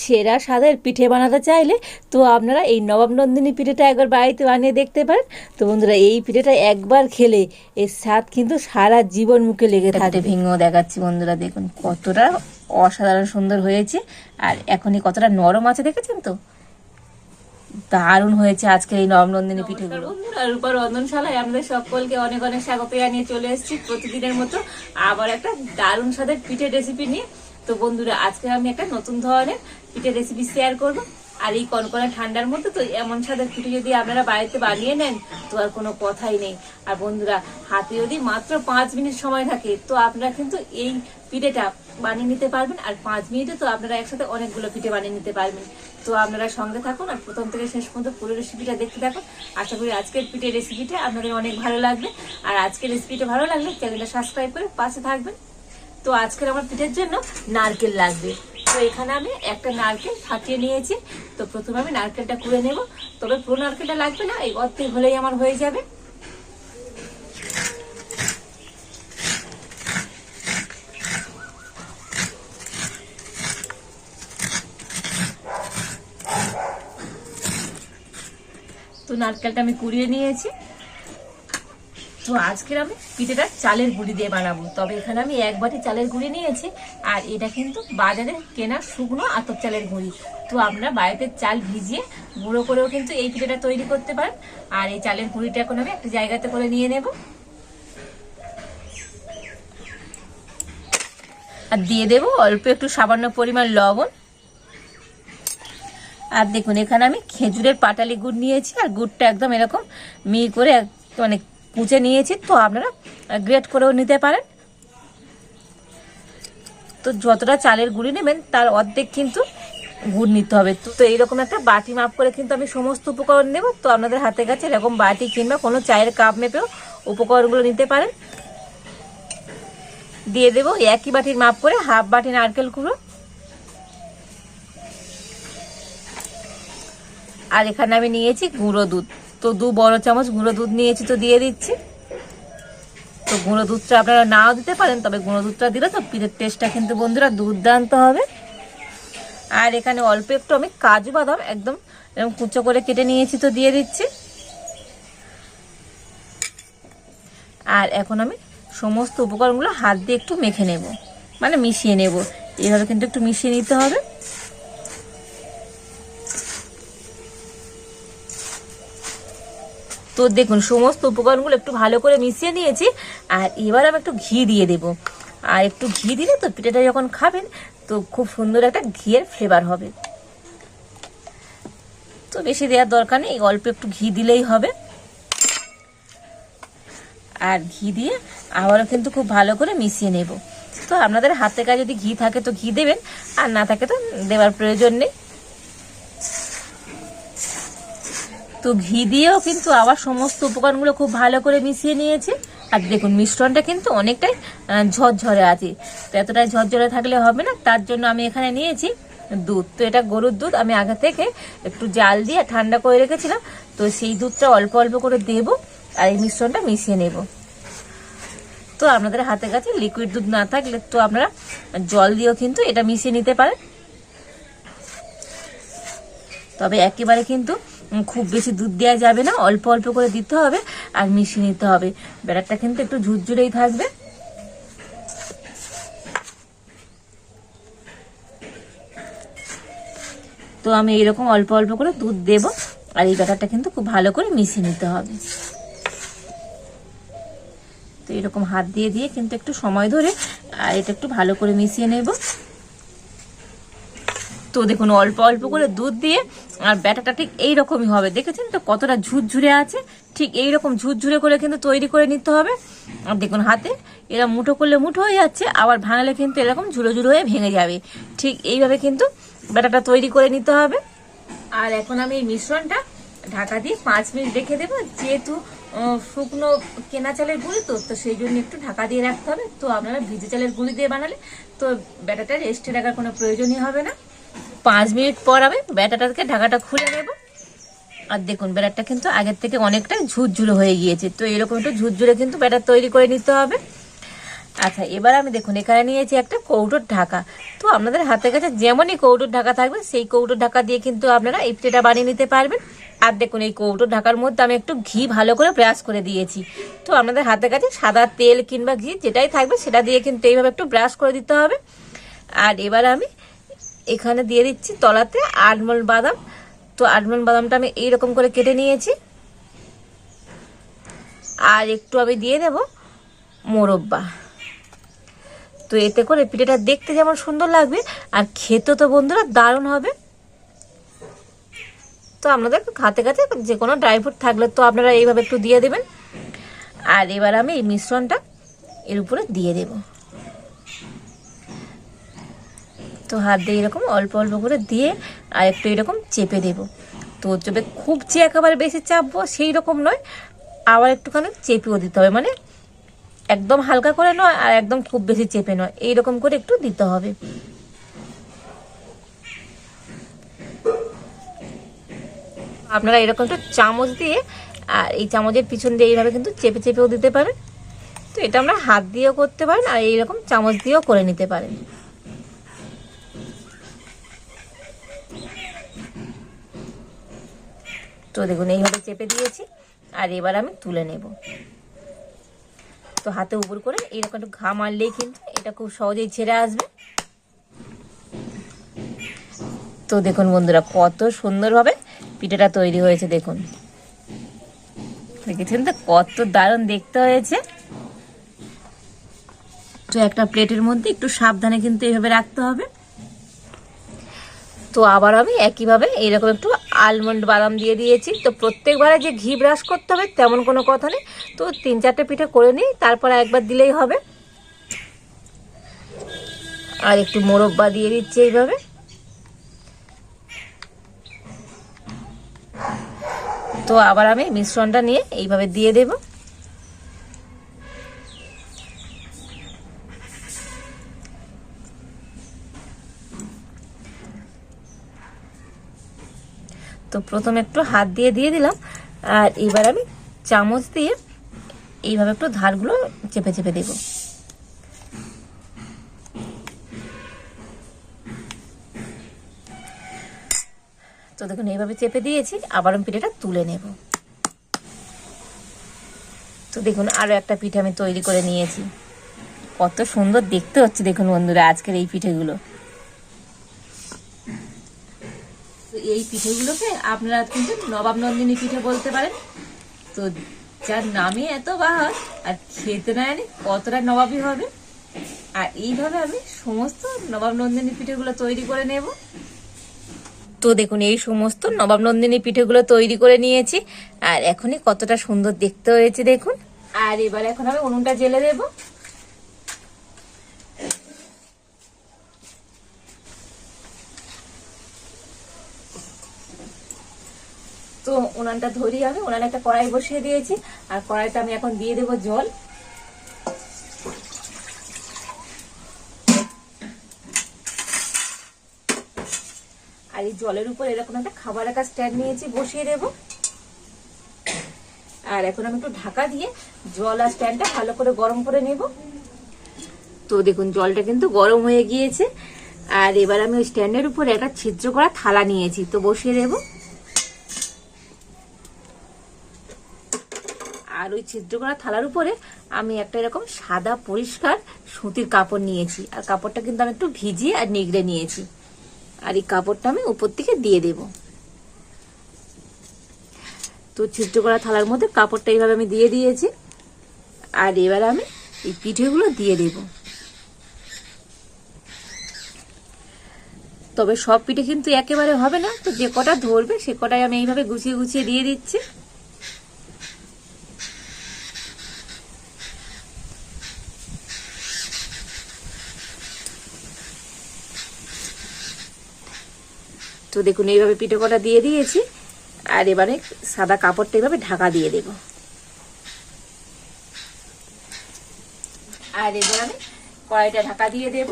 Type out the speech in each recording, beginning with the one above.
সেরা স্বাদের পিঠে বানাতে চাইলে তো আপনারা এই নবাব নন্দিনী পিঠেটা একবার বাড়িতে বানিয়ে দেখতে পারেন। তো বন্ধুরা এই পিঠেটা একবার খেলে এর স্বাদ কিন্তু সারা জীবন মুখে লেগে থাকে ভেঙেও দেখাচ্ছি বন্ধুরা দেখুন কতটা অসাধারণ সুন্দর হয়েছে। আর এখনই কতটা নরম আছে দেখেছেন তো? দারুণ হয়েছে আজকে এই নবনন্দিনী পিঠেগুলো। রূপার রন্ধনশালায় আমাদের সকলকে অনেক অনেক স্বাগত জানিয়ে চলে এসেছি। প্রতিদিনের মতো আবার একটা দারুণ স্বাদের পিঠের রেসিপি নিয়ে তো বন্ধুরা, আজকে আমি একটা নতুন ধরনের পিঠের রেসিপি শেয়ার করব। আর এই কনকনে ঠান্ডার মধ্যে তো এমন স্বাদের পিঠে যদি আপনারা বাড়িতে বানিয়ে নেন, তো আর কোনো কথাই নেই। আর বন্ধুরা, হাতে যদি মাত্র পাঁচ মিনিট সময় থাকে, তো আপনারা কিন্তু এই পিঠেটা বানিয়ে নিতে পারবেন। আর পাঁচ মিনিটে তো আপনারা একসাথে অনেকগুলো পিঠে বানিয়ে নিতে পারবেন। তো আপনারা সঙ্গে থাকুন আর প্রথম থেকে শেষ পর্যন্ত পুরো রেসিপিটা দেখতে থাকুন। আশা করি আজকের পিঠের রেসিপিটা আপনাদের অনেক ভালো লাগবে। আর আজকের রেসিপিটা ভালো লাগলে চ্যানেলটা সাবস্ক্রাইব করে পাশে থাকবেন। তো আজকের আমার পিঠের জন্য নারকেল লাগবে। তো এখানে আমি একটা নারকেল ফাটিয়ে নিয়েছি। তো প্রথমে আমি নারকেলটা কুড়ে নেব। তবে পুরো নারকেলটা লাগবে না, এই অর্ধেক হলেই আমার হয়ে যাবে। তো নারকেলটা আমি কুড়িয়ে নিয়েছি। আজকের আমি পিঠেটা চালের গুঁড়ি দিয়ে বানাবো। তবে এখানে আমি এক বাটি চালের গুঁড়ি নিয়েছি, আর এটা কিন্তু বাজারে কেনা শুকনো আতপ চালের গুঁড়ি। তো আপনারা বাড়িতে চাল ভিজিয়ে গুঁড়ো করেও কিন্তু এই পিঠেটা তৈরি করতে পারেন আর এই চালের গুঁড়িটা এখন আমি একটা জায়গাতে করে নিয়ে নেব। আর দিয়ে দেব অল্প একটু সামান্য পরিমাণ লবণ। আর দেখুন, এখানে আমি খেজুরের পাটালি গুড় নিয়েছি, আর গুড়টা একদম এরকম মিহি করে মানে কুচে নিয়েছি তো আপনারা গ্রেট করেও নিতে পারেন। তো যতটা চালের গুঁড়ি নেবেন, তার অর্ধেক কিন্তু গুড় নিতে হবে। তো এইরকম একটা বাটি মাপ করে কিন্তু আমি সমস্ত উপকরণ নেব। তো আপনাদের হাতে কাছে এরকম বাটি কিংবা কোনো চায়ের কাপ মেপেও উপকরণগুলো নিতে পারেন। দিয়ে দেবো একই বাটির মাপ করে হাফ বাটি নারকেল কুড়ো। আর এখানে আমি নিয়েছি গুঁড়ো দুধ। তো দু বড় চামচ গুঁড়ো দুধ নিয়েছি তো দিয়ে দিচ্ছি। তো গুঁড়ো দুধটা আপনারা নাও দিতে পারেন, তবে গুঁড়ো দুধটা দিলে তো পিঠের টেস্টটা কিন্তু বন্ধুরা দুর্দান্ত হবে। আর এখানে অল্প একটু আমি কাজু বাদাম একদম এরকম কুচো করে কেটে নিয়েছি তো দিয়ে দিচ্ছি। আর এখন আমি সমস্ত উপকরণগুলো হাত দিয়ে একটু মেখে নেব মানে মিশিয়ে নেব। এভাবে কিন্তু একটু মিশিয়ে নিতে হবে। তো দেখুন, সমস্ত উপকরণগুলো একটু ভালো করে মিশিয়ে নিয়েছি, আর এবার আমি একটু ঘি দিয়ে দেব। আর একটু ঘি দিলে তো পিঠাটা যখন খাবেন, তো খুব সুন্দর একটা ঘিয়ের ফ্লেভার হবে। তো বেশি দেওয়ার দরকার নেই, অল্প একটু ঘি দিলেই হবে। আর ঘি দিয়ে আবারও কিন্তু খুব ভালো করে মিশিয়ে নেব। তো আপনাদের হাতে কাছে যদি ঘি থাকে তো ঘি দেবেন, আর না থাকে তো দেওয়ার প্রয়োজন নেই। তো ঘি দিয়েও কিন্তু আবার সমস্ত উপকরণগুলো খুব ভালো করে মিশিয়ে নিয়েছি। আর দেখুন, মিশ্রণটা কিন্তু অনেকটাই ঝরঝরে আছে। তো এতটাই ঝরঝরে থাকলে হবে না, তার জন্য আমি এখানে নিয়েছি দুধ। তো এটা গরুর দুধ, আমি আগে থেকে একটু জাল দিয়ে ঠান্ডা করে রেখেছিলাম। তো সেই দুধটা অল্প অল্প করে দেব আর এই মিশ্রণটা মিশিয়ে নেব। তো আপনাদের হাতে কাছে লিকুইড দুধ না থাকলে তো আপনারা জল দিয়েও কিন্তু এটা মিশিয়ে নিতে পারেন। তবে একেবারে কিন্তু খুব বেশি দুধ দেওয়া যাবে না, অল্প অল্প করে দিতে হবে আর মিশিয়ে নিতে হবে। ব্যাটারটা কিন্তু একটু ঝুরঝুরেই থাকবে। তো আমি এরকম অল্প অল্প করে দুধ দেব আর এই ব্যাটারটা কিন্তু খুব ভালো করে মিশিয়ে নিতে হবে। তো এরকম হাত দিয়ে দিয়ে কিন্তু একটু সময় ধরে আর এটা একটু ভালো করে মিশিয়ে নেব। তো দেখুন, অল্প অল্প করে দুধ দিয়ে আর ব্যাটাটা ঠিক এইরকমই হবে। দেখেছেন তো কতটা ঝুরঝুরে আছে? ঠিক এইরকম ঝুরঝুরে করে কিন্তু তৈরি করে নিতে হবে। আর দেখুন হাতে, এরা মুঠো করলে মুঠো হয়ে যাচ্ছে, আবার ভাঙলে কিন্তু এরকম ঝুড়ো ঝুড়ো হয়ে ভেঙে যাবে। ঠিক এইভাবে কিন্তু ব্যাটাটা তৈরি করে নিতে হবে। আর এখন আমি এই মিশ্রণটা ঢাকা দিয়ে পাঁচ মিনিট রেখে দেবো। যেহেতু শুকনো কেনা চালের গুঁড়ি তো তো সেই জন্য একটু ঢাকা দিয়ে রাখতে হবে। তো আপনারা ভিজে চালের গুঁড়ি দিয়ে বানালে তো ব্যাটাটা রেস্টে রাখার কোনো প্রয়োজনই হবে না। পাঁচ মিনিট পর আমি ব্যাটাটাকে ঢাকাটা খুলে নেব। আর দেখুন, ব্যাটারটা কিন্তু আগের থেকে অনেকটা ঝুরঝুরে হয়ে গিয়েছে। তো এরকম একটু ঝুরঝুরে কিন্তু ব্যাটার তৈরি করে নিতে হবে। আচ্ছা এবার আমি দেখুন, এখানে নিয়েছি একটা কৌটোর ঢাকা। তো আপনাদের হাতের কাছে যেমনই কৌটোর ঢাকা থাকবে, সেই কৌটোর ঢাকা দিয়ে কিন্তু আপনারা পিঠেটা বানিয়ে নিতে পারবেন। আর দেখুন, এই কৌটোর ঢাকার মধ্যে আমি একটু ঘি ভালো করে ব্রাশ করে দিয়েছি। তো আপনাদের হাতের কাছে সাদা তেল কিংবা ঘি যেটাই থাকবে, সেটা দিয়ে কিন্তু এইভাবে একটু ব্রাশ করে দিতে হবে। আর এবার আমি এখানে দিয়ে দিচ্ছি তলাতে আলমন্ড বাদাম। তো আলমন্ড বাদামটা আমি এইরকম করে কেটে নিয়েছি। আর একটু আমি দিয়ে দেব মোরব্বা। তো এতে করে পিঠেটা দেখতে যেমন সুন্দর লাগবে, আর খেতে তো বন্ধুরা দারুণ হবে। তো আপনাদের হাতে কাছে যে কোনো ড্রাই ফ্রুট থাকলে তো আপনারা এইভাবে একটু দিয়ে দেবেন। আর এবার আমি এই মিশ্রণটা এর উপরে দিয়ে দেব। তো হাত দিয়ে এরকম অল্প অল্প করে দিয়ে আর একটু এরকম চেপে দেব। তো চেপে খুব যে একেবারে বেশি চাপবো সেই রকম নয়, আবার একটুখানি চেপেও দিতে হবে। মানে একদম হালকা করে নয় আর একদম খুব বেশি চেপে নয়, এইরকম করে একটু দিতে হবে। আপনারা এরকম একটু চামচ দিয়ে, আর এই চামচের পিছন দিয়ে এইভাবে কিন্তু চেপে চেপেও দিতে পারেন। তো এটা আমরা হাত দিয়েও করতে পারেন আর এইরকম চামচ দিয়েও করে নিতে পারেন। তো দেখুন, এইভাবে চেপে দিয়েছি, আর এবার আমি তুলে নেব। তো হাতে উপর করে এরকম একটু ঘা মারলেই কিন্তু এটা খুব সহজেই ছেড়ে আসবে। তো দেখুন বন্ধুরা, কত সুন্দরভাবে পিঠাটা তৈরি হয়েছে, দেখুন। দেখেছেন তো? কত দারুণ দেখতে হয়েছে। তো একটা প্লেটের মধ্যে একটু সাবধানে কিন্তু এইভাবে রাখতে হবে। তো আবার আমি একইভাবে এইরকম একটু আলমন্ড বাদাম দিয়ে দিয়েছি। তো প্রত্যেকবারে যে ঘি ব্রাশ করতে হবে, তেমন কোনো কথা নেই। তো তিন চারটে পিঠে করে নিই, তারপর একবার দিলেই হবে। আর একটু মোরব্বা দিয়ে দিচ্ছি এইভাবে। তো আবার আমি মিশ্রণটা নিয়ে এইভাবে দিয়ে দেব। তো প্রথমে একটু হাত দিয়ে দিয়ে দিলাম, আর এবার আমি চামচ দিয়ে এইভাবে একটু ধারগুলো চেপে চেপে দেব। তো দেখুন, এইভাবে চেপে দিয়েছি, আবার আমি পিঠেটা তুলে নেব। তো দেখুন আরও একটা পিঠে আমি তৈরি করে নিয়েছি। কত সুন্দর দেখতে হচ্ছে, দেখুন বন্ধুরা, আজকের এই পিঠেগুলো তো এই পিঠেগুলোকে আপনারা কিন্তু নবাব নন্দিনী পিঠে বলতে পারেন। তো যার নামে এত বাহার, আর খেতে না জানি কতটা নবাবই হবে। আর এইভাবে আমি সমস্ত নবাব নন্দিনী পিঠেগুলো তৈরি করে নেব। তো দেখুন, এই সমস্ত নবাব নন্দিনী পিঠেগুলো তৈরি করে নিয়েছি। আর এখনই কতটা সুন্দর দেখতে হয়েছে দেখুন। আর এবার এখন আমি উনুনটা জেলে দেবো। তো উনানটা ধরি আমি, উনানে একটা কড়াই বসিয়ে দিয়েছি। আর কড়াইতে আমি এখন দিয়ে দেবো জল। আর এই জলের উপর এরকম একটা খাবার রাখার স্ট্যান্ড নিয়েছি, বসিয়ে দেবো। আর এখন আমি একটু ঢাকা দিয়ে জল আর স্ট্যান্ডটা ভালো করে গরম করে নেব। তো দেখুন, জলটা কিন্তু গরম হয়ে গিয়েছে। আর এবার আমি ওই স্ট্যান্ডের উপর একটা ছিদ্র করা থালা নিয়েছি, তো বসিয়ে দেবো। ওই ছিদ্র করা থালার উপরে আমি একটা এরকম সাদা পরিষ্কার সুতির কাপড় নিয়েছি। আর কাপড়টা কিন্তু আমি একটু ভিজিয়ে আর নিগড়ে নিয়েছি। আর এই কাপড়টা আমি উপর থেকে দিয়ে দেব। তো ছিদ্র করা থালার মধ্যে কাপড়টা এইভাবে আমি দিয়ে দিয়েছি। আর এবার আমি এই পিঠেগুলো দিয়ে দেব। তবে সব পিঠে কিন্তু একেবারে হবে না। তো যে কটা ধরবে সে কটাই আমি এইভাবে গুছিয়ে গুছিয়ে দিয়ে দিচ্ছি। তো দেখুন, এইভাবে পিঠে কটা দিয়ে দিয়েছি। আর এবারে সাদা কাপড়টা এইভাবে ঢাকা দিয়ে দেব। আর এবার আমি কড়াইটা ঢাকা দিয়ে দেব।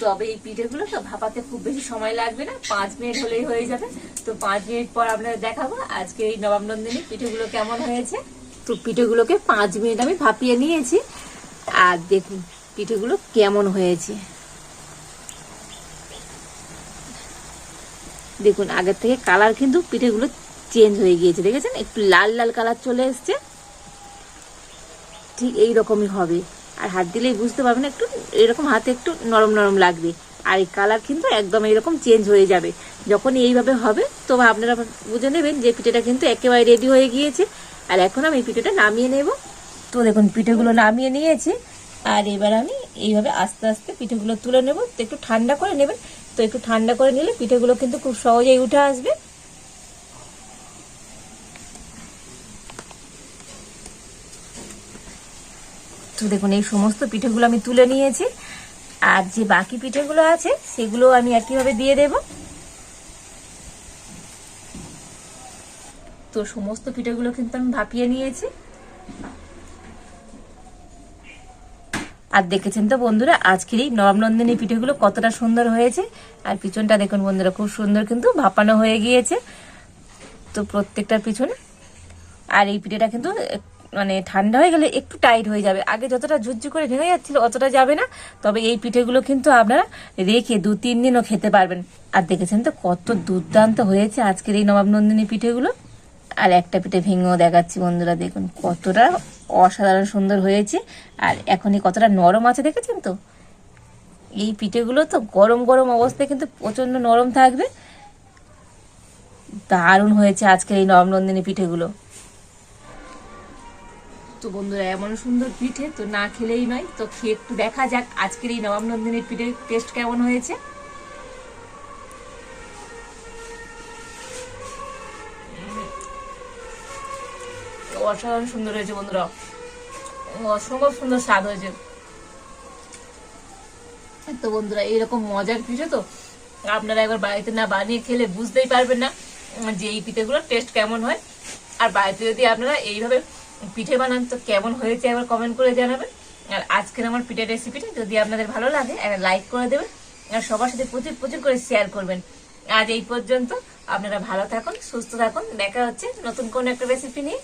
তবে এই পিঠেগুলো তো ভাপাতে খুব বেশি সময় লাগবে না, পাঁচ মিনিট হলেই হয়ে যাবে। তো পাঁচ মিনিট পর আপনাদের দেখাবো আজকে এই নবাব নন্দিনী পিঠেগুলো কেমন হয়েছে। তো পিঠেগুলোকে পাঁচ মিনিট আমি ভাপিয়ে নিয়েছি। আর দেখুন, পিঠেগুলো কেমন হয়েছে। দেখুন, আগের থেকে কালার কিন্তু পিঠেগুলো চেঞ্জ হয়ে গিয়েছে, দেখেছেন? একটু লাল লাল কালার চলে এসছে। ঠিক এই রকমই হবে। আর হাত দিলেই বুঝতে পারবেন, একটু এরকম হাতে একটু নরম নরম লাগবে। আর এই কালার কিন্তু একদম এইরকম চেঞ্জ হয়ে যাবে। যখন এইভাবে হবে, তো আপনারা বুঝে নেবেন যে পিঠেটা কিন্তু একেবারে রেডি হয়ে গিয়েছে। আর এখন আমি পিঠেটা নামিয়ে নেব। তো দেখুন, পিঠেগুলো নামিয়ে নিয়েছি। আর এবার আমি এইভাবে আস্তে আস্তে পিঠেগুলো তুলে নেব। তো একটু ঠান্ডা করে নেবেন। তো একটু ঠান্ডা করে নিলে পিঠেগুলো কিন্তু খুব সহজেই উঠে আসবে। তো দেখুন, এই সমস্ত পিঠেগুলো আমি তুলে নিয়েছি। আর যে বাকি পিঠেগুলো আছে, সেগুলো আমি একইভাবে দিয়ে দেব? তো সমস্ত পিঠেগুলো কিন্তু আমি ভাপিয়ে নিয়েছি। আর দেখেছেন তো বন্ধুরা, আজকের এই নবনন্দিনী পিঠেগুলো কতটা সুন্দর হয়েছে। আর পিছনটা দেখুন বন্ধুরা, খুব সুন্দর কিন্তু ভাপানো হয়ে গিয়েছে। তো প্রত্যেকটার পিছনে, আর এই পিঠেটা কিন্তু মানে ঠান্ডা হয়ে গেলে একটু টাইট হয়ে যাবে। আগে যতটা ঝুরঝু করে ভেঙে যাচ্ছিল অতটা যাবে না। তবে এই পিঠেগুলো কিন্তু আপনারা রেখে দু তিন দিনও খেতে পারবেন। আর দেখেছেন তো কত দুর্দান্ত হয়েছে আজকের এই নবাব নন্দিনী পিঠেগুলো। আর একটা পিঠে ভেঙেও দেখাচ্ছি বন্ধুরা, দেখুন কতটা অসাধারণ সুন্দর হয়েছে। আর এখনই কতটা নরম আছে দেখেছেন তো? এই পিঠেগুলো তো গরম গরম অবস্থায় কিন্তু প্রচণ্ড নরম থাকবে। দারুণ হয়েছে আজকের এই নবনন্দিনী পিঠেগুলো। তো বন্ধুরা এমন সুন্দর পিঠে তো না খেলেই নয়। তো খেয়ে একটু দেখা যাক আজকের এই নবাব নন্দিনীর পিঠের টেস্ট কেমন হয়েছে। অসাধারণ সুন্দর হয়েছে বন্ধুরা। অসম্ভব সুন্দর স্বাদ হয়েছে। তো বন্ধুরা এইরকম মজার পিঠে তো আপনারা একবার বাড়িতে না বানিয়ে খেলে বুঝতেই পারবেন না যে এই পিঠেগুলোর টেস্ট কেমন হয়। আর বাড়িতে যদি আপনারা এইভাবে পিঠে বানান, তো কেমন হয়েছে একবার কমেন্ট করে জানাবেন। আর আজকের আমার পিঠের রেসিপিটা যদি আপনাদের ভালো লাগে, একটা লাইক করে দেবেন। আর সবার সাথে প্রচুর প্রচুর করে শেয়ার করবেন। আজ এই পর্যন্ত আপনারা ভালো থাকুন, সুস্থ থাকুন। দেখা হচ্ছে নতুন কোন একটা রেসিপি নিয়ে।